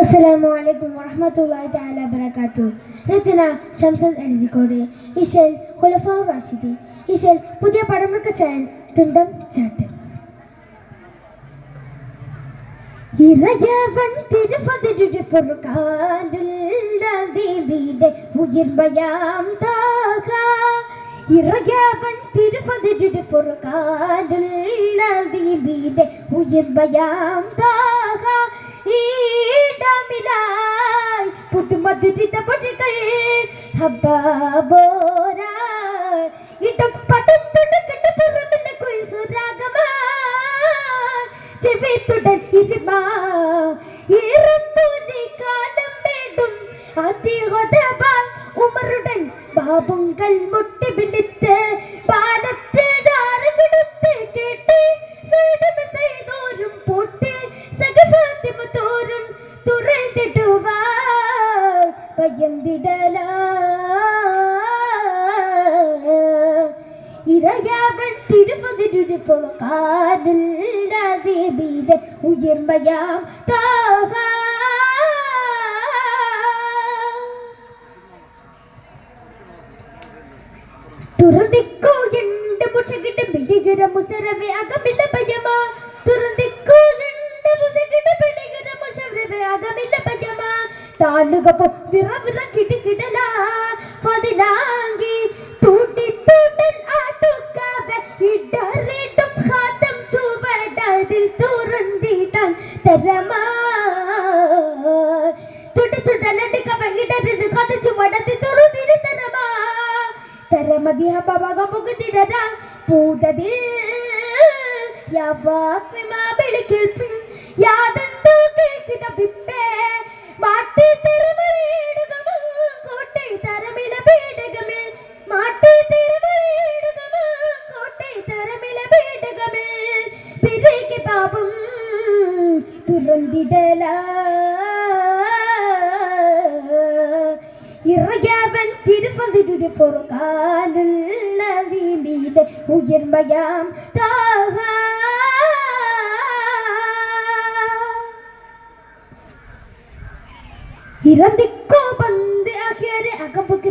അസ്സലാമു അലൈക്കും വറഹ്മത്തുള്ളാഹി തആല വബറകാത്തു രചന ഷംസൽ അരുവിക്കോട് ഇഷൽ ഖുലഫാ റാഷിദി ഇഷൽ പുതിയ പടമുറക്ക ചാൻ തുണ്ടം ചാട്ട്. ഇറയവൻ തിരുഫതിരുടെ ഫുർഖാനുല്ലദീബിലെ ഉയർമയാം താക ഇറയവൻ തിരുഫതിരുടെ ഫുർഖാനുല്ലദീബിലെ ഉയർമയാം താക ഈടമിലായി പുതുമധുരിത ഹബ്ബാബോരാ ഇടം പടത്തുടക്കട്ട പുറമിന് കുയിൽ സുരാഗമാ ചെവിത്തുടൻ ഇരുമാ. ഇറപ്പൂനി കാലം വേണ്ടും. അതിഹൊതബാൻ ഉമറുടൻ ബാബുങ്കൽ മുട്ടി വിളിത്ത്. പാലത്തിൽ ഇറയാവൻ തിരുപ്പതിരുടെ ഫുർഖാനുല്ലദീബിലെ ഉയർമയാം താഹ തുറന്നിക്കോ എന്റെ മുഷകിട്ട് ബിളികര മുസരവേ അകമില്ല ഭയമാ തുറന്നിക്കോ എന്റെ മുഷകിട്ട് ബിളികര മുസരവേ അകമില്ല ഭയമാ താണ്ടുക പോ വിറ വിറ കിടുകിടല പതിനാങ്കി തൂട്ടി തൂട്ടൽ ആട്ടുക്കാവെ ഇടറിടും ഹാതം ചുവടതിൽ തുറന്നിടാൻ തരമാ. തുടി തുടലടുക്കവ ഇടറിട് കഥ ചുവടത്തിൽ തുറന്നിട തരമാ. തരമതി ഹബവകമുകുതിരര പൂതതിൽ യവാത്മമാ വെളിക്കേൾപ്പും തുറന്നിടല ഇറയാവൻ തിരുവന്തിരുടെ ഫുർഖാനുല്ലദീബിലെ ഉയർമയാം താഹ ഇറന്തിക്കോ പന്ത് അഖിയരെ അകമ്പൊക്കെ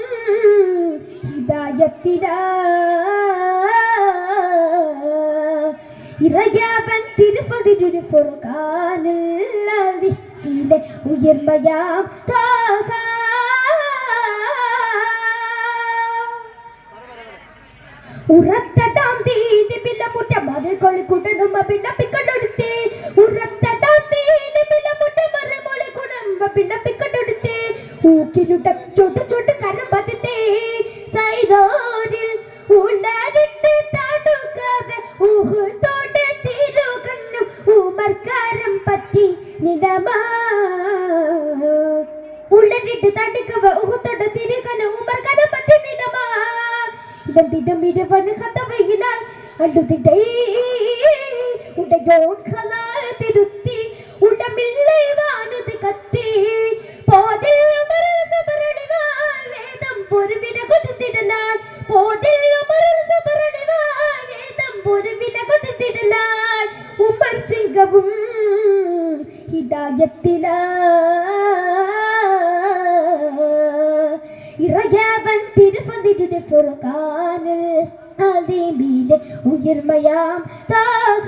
ഹിദായത്തിലാ ഇറയാവൻ തിരുപ്പതിരു ഫുർഖാനുല്ലദീബിലെ ഉയർമയാം താഹ ഉറത്തതാം തീന്റെ പിള്ളമുട്ട മറുകൊളി കുടനുമ പിണ്ണപ്പിക്കൊടുത്തേ ഉറത്തതാം തീന്റെ പിള്ളമുട്ട മറുമൊളി കുടുംബ പിണ്ണപ്പിക്കൊടുത്തേ ഊക്കിലുട്ട ചൊട്ട് ചൊട്ട് കരം പതിത്തേ ഉള്ളതിട്ട് താടുക്കാതെ ഊഹ് തോട്ട് തിരുകണ്ണും ഉമർക്കാരം പറ്റി നിടമാ ഉള്ളതിട്ട് തടുക്കവ ഊഹത്തോട്ട് തിരുകണ്ണു ഉമർക്കാരം പറ്റി നിടമാ ഇതെന്തിനും ഇരുവന് കഥവയിലാൽ അടുത്തിട്ടേ ഉടയോൺ കല തിരുത്തി ഉടമില്ലേ കൊതിത്തിടലാൽ പോതിൽ മരണ സമരണിവാൾ വേദം പൊരുവിന കൊതിത്തിടലാൽ ഉമർ സിംഗവും ഹിദായത്തിലാ ഇറയാവൻ തിരുഫതിരുടെ ഫുർഖാനിൽ അദീബിലെ ഉയർമയാം താഹ.